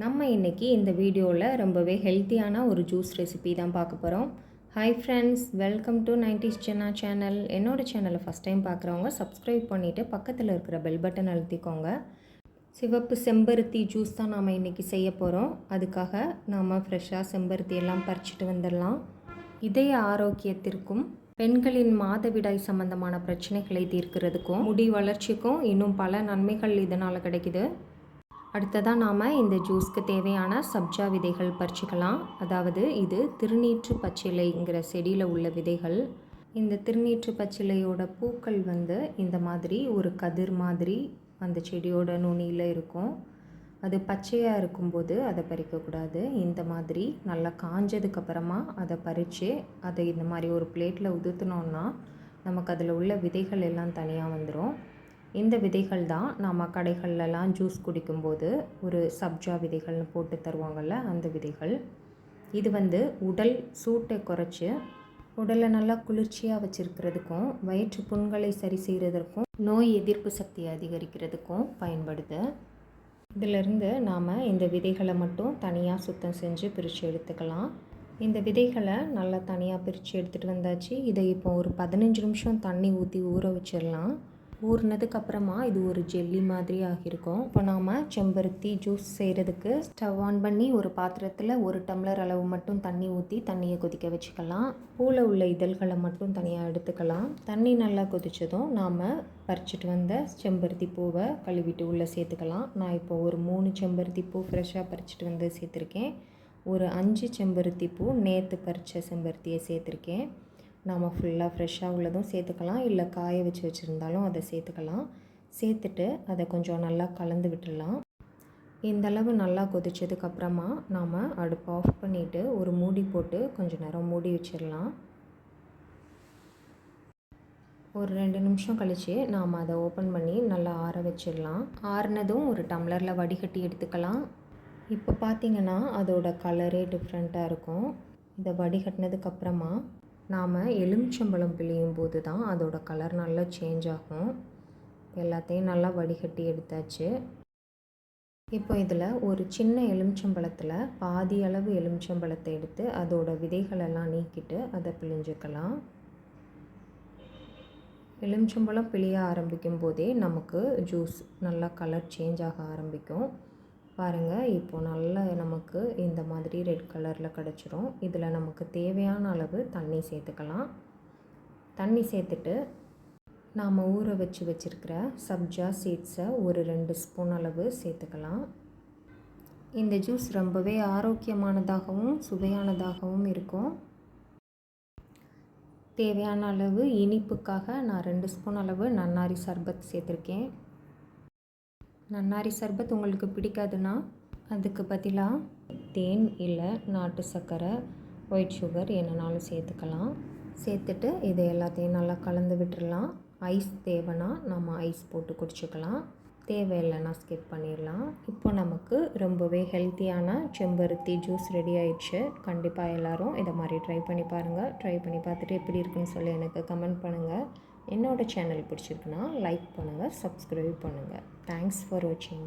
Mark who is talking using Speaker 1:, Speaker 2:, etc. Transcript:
Speaker 1: நம்ம இன்றைக்கி இந்த வீடியோவில் ரொம்பவே ஹெல்த்தியான ஒரு ஜூஸ் ரெசிபி தான் பார்க்க போகிறோம் hi friends welcome to nineties chana channel என்னோட சேனலை ஃபஸ்ட் டைம் பார்க்குறவங்க சப்ஸ்கிரைப் பண்ணிவிட்டு பக்கத்தில் இருக்கிற பெல் பட்டன் அழுத்திக்கோங்க. சிவப்பு செம்பருத்தி ஜூஸ் தான் நாம் இன்றைக்கி செய்ய போகிறோம் அதுக்காக நாம் ஃப்ரெஷ்ஷாக செம்பருத்தி எல்லாம் பறிச்சிட்டு வந்துடலாம். இதய ஆரோக்கியத்திற்கும் பெண்களின் மாதவிடாய் சம்பந்தமான பிரச்சனைகளை தீர்க்கிறதுக்கும் முடி வளர்ச்சிக்கும் இன்னும் பல நன்மைகள் இதனால் கிடைக்குது. அடுத்ததாக நாம் இந்த ஜூஸ்க்கு தேவையான சப்ஜா விதைகள் பறிச்சுக்கலாம். அதாவது இது திருநீற்று பச்சிலைங்கிற செடியில் உள்ள விதைகள். இந்த திருநீற்று பச்சிலையோட பூக்கள் வந்து இந்த மாதிரி ஒரு கதிர் மாதிரி அந்த செடியோட நுனியில் இருக்கும். அது பச்சையாக இருக்கும்போது அதை பறிக்கக்கூடாது இந்த மாதிரி நல்லா காஞ்சதுக்கப்புறமா அதை பறித்து அதை இந்த மாதிரி ஒரு பிளேட்டில் உதுத்துனோன்னா நமக்கு அதில் உள்ள விதைகள் எல்லாம் தனியாக வந்துடும் இந்த விதைகள் தான் நாம் கடைகள்லலாம் ஜூஸ் குடிக்கும்போது ஒரு சப்ஜா விதைகள்னு போட்டு தருவாங்கள்ல அந்த விதைகள். இது வந்து உடல் சூட்டை குறைச்சி உடலை நல்லா குளிர்ச்சியாக வச்சுருக்கிறதுக்கும் வயிற்று புண்களை சரி செய்கிறதுக்கும் நோய் எதிர்ப்பு சக்தியை அதிகரிக்கிறதுக்கும் பயன்படுது. இதிலிருந்து நாம் இந்த விதைகளை மட்டும் தனியாக சுத்தம் செஞ்சு பிரித்து எடுத்துக்கலாம். இந்த விதைகளை நல்லா தனியாக பிரித்து எடுத்துகிட்டு வந்தாச்சு. இதை இப்போ ஒரு பதினஞ்சு நிமிஷம் தண்ணி ஊற்றி ஊற வச்சிடலாம். ஊறினதுக்கப்புறமா இது ஒரு ஜெல்லி மாதிரி ஆகியிருக்கும். இப்போ நாம் செம்பருத்தி ஜூஸ் செய்கிறதுக்கு ஸ்டவ் ஆன் பண்ணி ஒரு பாத்திரத்தில் ஒரு டம்ளர் அளவு மட்டும் தண்ணி ஊற்றி தண்ணியை கொதிக்க வச்சுக்கலாம். பூவில் உள்ள இதழ்களை மட்டும் தனியாக எடுத்துக்கலாம். தண்ணி நல்லா கொதித்ததும் நாம் பறிச்சிட்டு வந்த செம்பருத்தி பூவை கழுவிட்டு உள்ளே சேர்த்துக்கலாம். நான் இப்போ ஒரு மூணு செம்பருத்தி பூ ஃப்ரெஷ்ஷாக பறிச்சிட்டு வந்து சேர்த்துருக்கேன். ஒரு அஞ்சு செம்பருத்தி பூ நேற்று பறித்த செம்பருத்தியை சேர்த்துருக்கேன். நாம் ஃபுல்லாக ஃப்ரெஷ்ஷாக உள்ளதும் சேர்த்துக்கலாம். இல்லை காய வச்சு வச்சுருந்தாலும் அதை சேர்த்துக்கலாம். சேர்த்துட்டு அதை கொஞ்சம் நல்லா கலந்து விட்டுடலாம். இந்தளவு நல்லா கொதிச்சதுக்கப்புறமா நாம் அடுப்பு ஆஃப் பண்ணிவிட்டு ஒரு மூடி போட்டு கொஞ்சம் நேரம் மூடி வச்சிடலாம். ஒரு ரெண்டு நிமிஷம் கழித்து நாம் அதை ஓப்பன் பண்ணி நல்லா ஆற வச்சிடலாம். ஆறுனதும் ஒரு டம்ளரில் வடிகட்டி எடுத்துக்கலாம். இப்போ பார்த்திங்கன்னா அதோட கலரே டிஃப்ரெண்ட்டாக இருக்கும். இதை வடிகட்டினதுக்கப்புறமா நாம் எலுமிச்சம்பழம் பிழியும் போது தான் அதோட கலர் நல்லா சேஞ்ச் ஆகும். எல்லாத்தையும் நல்லா வடிகட்டி எடுத்தாச்சு. இப்போ இதில் ஒரு சின்ன எலுமிச்சம்பழத்தில் பாதி அளவு எலுமிச்சம்பழத்தை எடுத்து அதோட விதைகளெல்லாம் நீக்கிட்டு அதை பிழிஞ்சுக்கலாம். எலுமிச்சம்பழம் பிழிய ஆரம்பிக்கும் போதே நமக்கு ஜூஸ் நல்லா கலர் சேஞ்ச் ஆக ஆரம்பிக்கும். பாருங்கள் இப்போது நல்லா நமக்கு இந்த மாதிரி ரெட் கலரில் கிடச்சிரும். இதில் நமக்கு தேவையான அளவு தண்ணி சேர்த்துக்கலாம். தண்ணி சேர்த்துட்டு நாம் ஊற வச்சு வச்சுருக்கிற சப்ஜா சீட்ஸை ஒரு ரெண்டு ஸ்பூன் அளவு சேர்த்துக்கலாம். இந்த ஜூஸ் ரொம்பவே ஆரோக்கியமானதாகவும் சுவையானதாகவும் இருக்கும். தேவையான அளவு இனிப்புக்காக நான் ரெண்டு ஸ்பூன் அளவு நன்னாரி சர்பத் சேர்த்துருக்கேன். நன்னாரி சர்பத் உங்களுக்கு பிடிக்காதுன்னா அதுக்கு பதிலாக தேன் இல்லை நாட்டு சர்க்கரை ஒயிட் சுகர் என்னனாலும் சேர்த்துக்கலாம். சேர்த்துட்டு இதை எல்லாத்தையும் நல்லா கலந்து விட்டுடலாம் ஐஸ் தேவைன்னா நம்ம ஐஸ் போட்டு குடிச்சிக்கலாம். தேவையில்லைன்னா ஸ்கிப் பண்ணிடலாம். இப்போ நமக்கு ரொம்பவே ஹெல்த்தியான செம்பருத்தி ஜூஸ் ரெடி ஆயிடுச்சு. கண்டிப்பாக எல்லோரும் இதை மாதிரி ட்ரை பண்ணி பாருங்கள் ட்ரை பண்ணி பார்த்துட்டு எப்படி இருக்குன்னு சொல்லி எனக்கு கமெண்ட் பண்ணுங்கள் என்னோடய சேனல் பிடிச்சிருக்குன்னா லைக் பண்ணுங்கள் சப்ஸ்கிரைப் பண்ணுங்கள் தேங்க்ஸ் ஃபார் வாட்சிங்